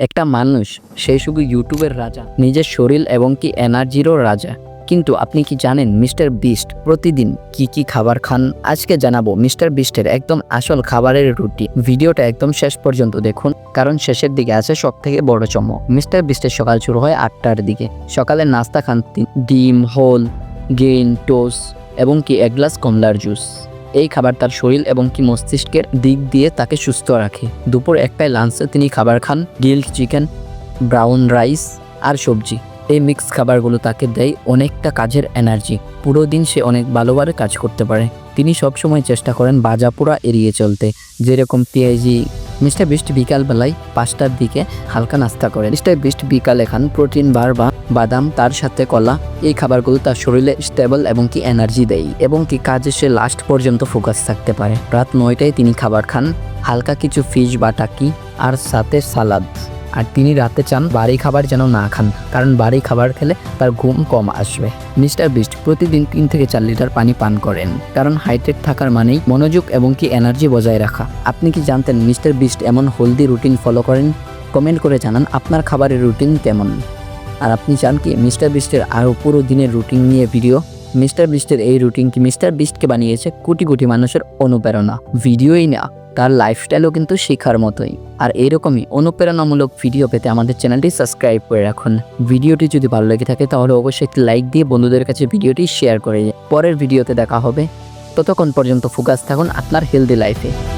একটা মানুষ, সে শুধু ইউটিউবের রাজা, নিজের শরীর এবং কি এনার্জিরও রাজা। কিন্তু আপনি কি জানেন মিস্টার বিস্ট প্রতিদিন কি কি খাবার খান? আজকে জানাব মিস্টার বিস্টের একদম আসল খাবারের রুটি। ভিডিওটা একদম শেষ পর্যন্ত দেখুন, কারণ শেষের দিকে আছে সব থেকে বড় চমক। মিস্টার বিস্টের সকাল শুরু হয় আটটার দিকে। সকালে নাস্তা খান ডিম, হোল, গেইন টোস এবং কি এক গ্লাস কমলার জুস। এই খাবার তার শরীর এবং কি মস্তিষ্কের দিক দিয়ে তাকে সুস্থ রাখে। দুপুর একটায় লাঞ্চে তিনি খাবার খান গিল্ড চিকেন ব্রাউন রাইস আর সবজি। এই মিক্স খাবারগুলো তাকে দেয় অনেকটা কাজের এনার্জি পুরো দিন সে অনেক ভালোভাবে কাজ করতে পারে। তিনি সবসময় চেষ্টা করেন বাজাপুরা এড়িয়ে চলতে। যেরকম পেঁয়াজি মিস্টার বিস্ট বিকালবেলায় পাঁচটার দিকে হালকা নাস্তা করে। মিস্টার বিস্ট বিকালে খান প্রোটিন বার বা বাদাম, তার সাথে কলা। এই খাবারগুলো তার শরীরে স্টেবল এবং কি এনার্জি দেয় এবং কি কাজে সে লাস্ট পর্যন্ত ফোকাস থাকতে পারে। রাত নয়টায় তিনি খাবার খান, হালকা কিছু ফিশ বা টাকি আর সাথে সালাদ আর তিনি রাতে চান বাড়ি খাবার যেন না খান, কারণ বাড়ি খাবার খেলে তার ঘুম কম আসবে। মিস্টার বিস্ট প্রতিদিন তিন থেকে চার লিটার পানি পান করেন, কারণ হাইটেক থাকার মানেই মনোযোগ এবং কি এনার্জি বজায় রাখা। আপনি কি জানতেন মিস্টার বিস্ট এমন হলদি রুটিন ফলো করেন? কমেন্ট করে জানান আপনার খাবারের রুটিন কেমন। আর আপনি চান কি মিস্টার বিস্টের আরও পুরো দিনের রুটিন নিয়ে ভিডিও? মিস্টার বিস্টের এই রুটিন কি মিস্টার বিস্টকে বানিয়েছে কোটি কোটি মানুষের অনুপ্রেরণা? ভিডিওই না। তার লাইফস্টাইলও কিন্তু শেখার মতোই। আর এরকমই অনুপ্রেরণামূলক ভিডিও পেতে আমাদের চ্যানেলটি সাবস্ক্রাইব করে রাখুন। ভিডিওটি যদি ভালো লেগে থাকে তাহলে অবশ্যই একটি লাইক দিয়ে বন্ধুদের কাছে ভিডিওটি শেয়ার করে পরের ভিডিওতে দেখা হবে। ততক্ষণ পর্যন্ত ফোকাস থাকুন আপনার হেলদি লাইফে